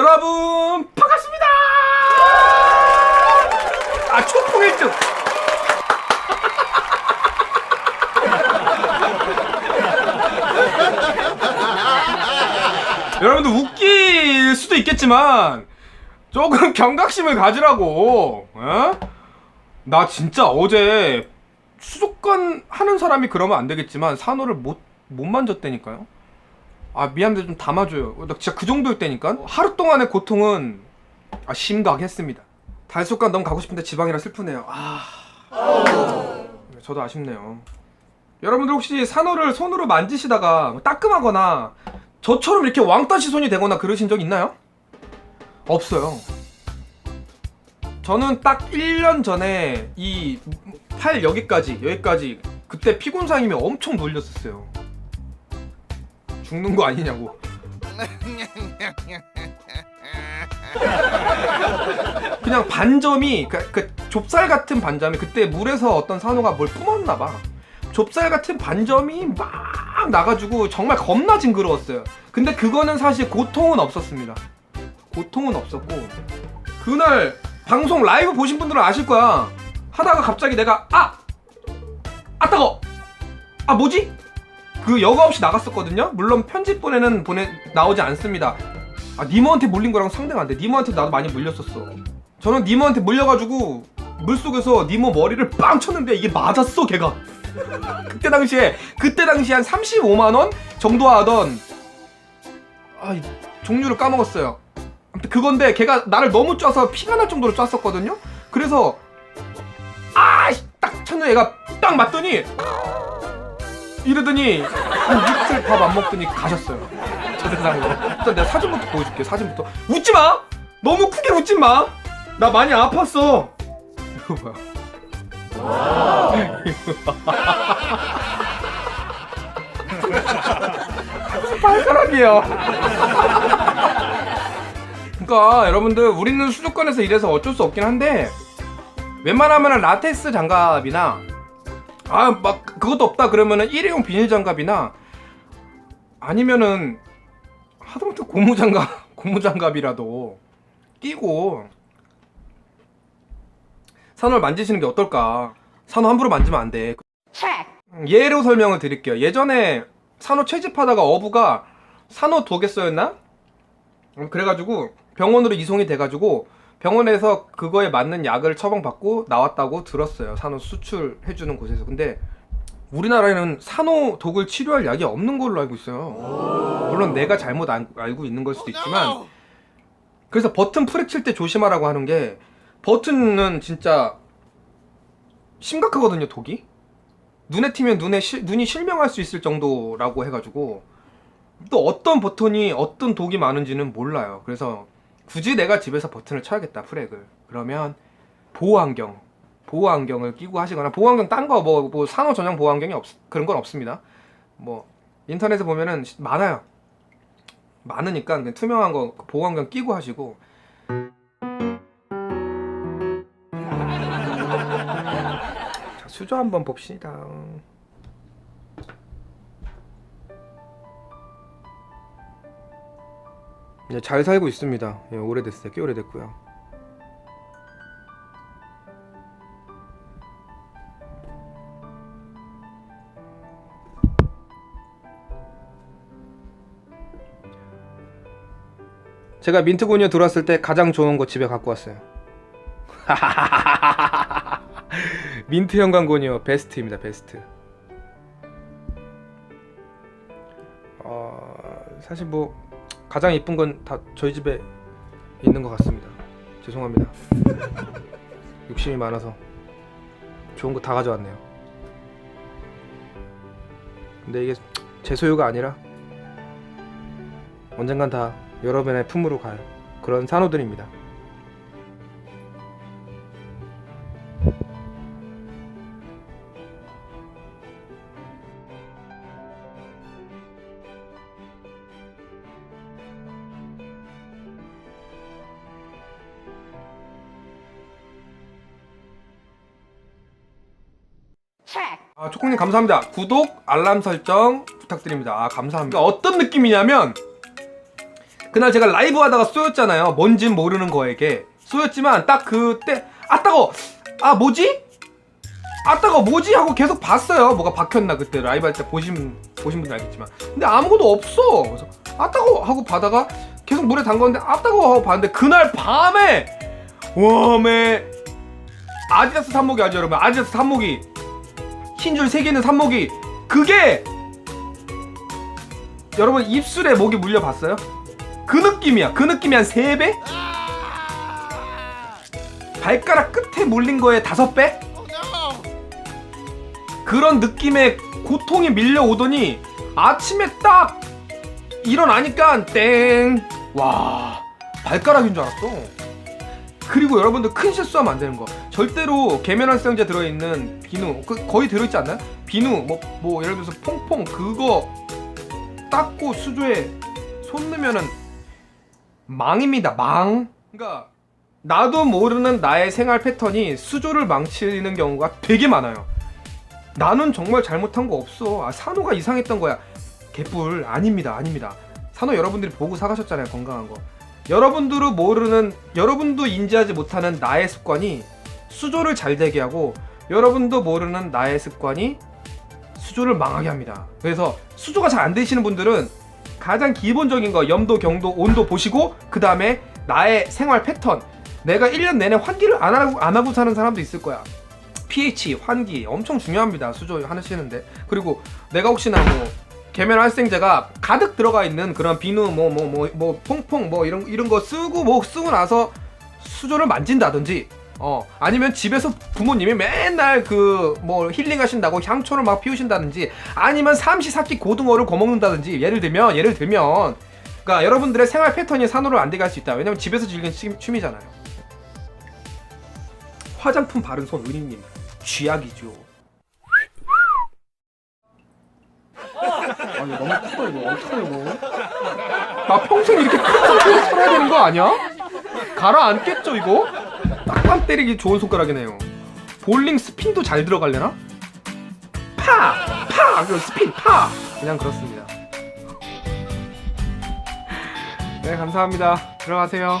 여러분 반갑습니다. 아 초풍 1등. 여러분들 웃길 수도 있겠지만 조금 경각심을 가지라고. 어? 나 진짜 어제 수족관 하는 사람이 그러면 안 되겠지만 산호를 못, 못 만졌다니까요. 아 미안한데 좀 담아줘요. 나 진짜 그 정도일 때니까. 하루 동안의 고통은 아, 심각했습니다. 달속관 너무 가고 싶은데 지방이라 슬프네요. 아, 저도 아쉽네요. 여러분들 혹시 산호를 손으로 만지시다가 뭐 따끔하거나 저처럼 이렇게 왕따 시 손이 되거나 그러신 적 있나요? 없어요. 저는 딱 1년 전에 이 팔 여기까지 여기까지 그때 피곤상이면 엄청 놀렸었어요. 죽는 거 아니냐고. 그냥 반점이 그, 그 좁쌀 같은 반점이 그때 물에서 어떤 산호가 뭘 뿜었나 봐. 좁쌀 같은 반점이 막 나가지고 정말 겁나 징그러웠어요. 근데 그거는 사실 고통은 없었습니다. 고통은 없었고 그날 방송 라이브 보신 분들은 아실 거야. 하다가 갑자기 내가 아! 아 따거! 아 뭐지? 그 여과 없이 나갔었거든요. 물론 편집본에는 보내 나오지 않습니다. 아 니모한테 물린 거랑 상대가 안 돼. 니모한테 나도 많이 물렸었어. 저는 니모한테 물려가지고 물 속에서 니모 머리를 빵 쳤는데 이게 맞았어 걔가. 그때 당시에 그때 당시에 한 35만 원 정도 하던 아 이- 종류를 까먹었어요. 아무튼 그건데 걔가 나를 너무 쪄서 피가 날 정도로 쪘었거든요. 그래서 아딱 쳤는데 얘가 딱 맞더니 이러더니 한 이틀 밥안 먹더니 가셨어요. 저 세상으로. 일단 내가 사진부터 보여줄게. 사진부터. 웃지 마. 너무 크게 웃지 마. 나 많이 아팠어. 이거 봐. 발가락이에요. 그러니까 여러분들 우리는 수족관에서 일해서 어쩔 수 없긴 한데 웬만하면 라텍스 장갑이나 아 막 그것도 없다 그러면은 일회용 비닐 장갑이나 아니면은 하다못해 고무 장갑 고무 장갑이라도 끼고 산호를 만지시는 게 어떨까? 산호 함부로 만지면 안돼. 예로 설명을 드릴게요. 예전에 산호 채집하다가 어부가 산호 독에써였나? 그래가지고 병원으로 이송이 돼가지고 병원에서 그거에 맞는 약을 처방받고 나왔다고 들었어요. 산호 수출해주는 곳에서. 근데 우리나라에는 산호 독을 치료할 약이 없는 걸로 알고 있어요. 물론 내가 잘못 알, 알고 있는 걸 수도 있지만 그래서 버튼 프레칠 때 조심하라고 하는 게 버튼은 진짜 심각하거든요, 독이. 눈에 튀면 눈에 실- 눈이 실명할 수 있을 정도라고 해가지고 또 어떤 버튼이 어떤 독이 많은지는 몰라요. 그래서 굳이 내가 집에서 버튼을 쳐야겠다 프렉을 그러면 보호 안경 보호 안경을 끼고 하시거나 보호 안경 딴 거 뭐 뭐 산호 전용 보호 안경이 없 그런 건 없습니다. 뭐 인터넷에 보면은 시- 많아요. 많으니까 그냥 투명한 거 보호 안경 끼고 하시고 자, 수저 한번 봅시다. 네, 잘 살고 있습니다. 예, 오래됐어요. 꽤 오래됐고요. 제가 민트고니에 들어왔을 때 가장 좋은 거 집에 갖고 왔어요. 민트 형광고니어 베스트입니다. 베스트. 어, 사실 뭐 가장 이쁜 건 다 저희 집에 있는 것 같습니다. 죄송합니다. 욕심이 많아서 좋은 거 다 가져왔네요. 근데 이게 제 소유가 아니라 언젠간 다 여러분의 품으로 갈 그런 산호들입니다. 아, 초콩님 감사합니다. 구독, 알람 설정 부탁드립니다. 아, 감사합니다. 어떤 느낌이냐면 그날 제가 라이브 하다가 쏘였잖아요. 뭔진 모르는 거에게 쏘였지만 딱 그때 아 따거 아 뭐지? 아 따거 뭐지 하고 계속 봤어요. 뭐가 박혔나 그때 라이브 할 때 보신 보신 분들 알겠지만 근데 아무것도 없어. 그래서 아 따거 하고 바다가 계속 물에 담궜는데 아 따거 하고 봤는데 그날 밤에 웜에 아디다스 산모기 알죠 여러분? 아디다스 산모기 흰줄 세개 있는 산모기 그게 여러분 입술에 목이 물려 봤어요? 그 느낌이야. 그 느낌이 한 3배? 발가락 끝에 물린 거에 5배? 그런 느낌의 고통이 밀려오더니 아침에 딱 일어나니까 땡! 와, 발가락인 줄 알았어. 그리고 여러분들 큰 실수하면 안 되는 거. 절대로 계면활 성제 들어있는 비누, 그 거의 들어있지 않나요? 비누, 뭐, 뭐 예를 들어서 퐁퐁 그거 닦고 수조에 손 넣으면은 망입니다. 망. 그러니까 나도 모르는 나의 생활 패턴이 수조를 망치는 경우가 되게 많아요. 나는 정말 잘못한 거 없어. 아, 산호가 이상했던 거야. 개뿔 아닙니다. 아닙니다. 산호 여러분들이 보고 사가셨잖아요. 건강한 거. 여러분들은 모르는 여러분도 인지하지 못하는 나의 습관이 수조를 잘 되게 하고 여러분도 모르는 나의 습관이 수조를 망하게 합니다. 그래서 수조가 잘 안 되시는 분들은 가장 기본적인 거 염도, 경도, 온도 보시고 그 다음에 나의 생활 패턴 내가 1년 내내 환기를 안 하고, 안 하고 사는 사람도 있을 거야. pH, 환기 엄청 중요합니다. 수조 하시는데 그리고 내가 혹시나 뭐 계면 활성제가 가득 들어가 있는 그런 비누 뭐 뭐 뭐 뭐 퐁퐁 뭐 이런 이런 거 쓰고 뭐 쓰고 나서 수조를 만진다든지 어 아니면 집에서 부모님이 맨날 그 뭐 힐링 하신다고 향초를 막 피우신다든지 아니면 삼시사끼 고등어를 거먹는다든지 예를 들면 예를 들면 그러니까 여러분들의 생활 패턴이 산으로 안 되게 할 수 있다. 왜냐면 집에서 즐기는 취- 취미잖아요. 화장품 바른 손 은희님. 쥐약이죠 아니 너무 크다 이거 어떡하냐 이거 나 평생 이렇게 큰 상태로 살아야 되는 거 아니야? 가라앉겠죠 이거? 딱밤 때리기 좋은 손가락이네요 볼링 스핀도 잘 들어갈래나? 파! 파! 그 스핀 파! 그냥 그렇습니다 네 감사합니다 들어가세요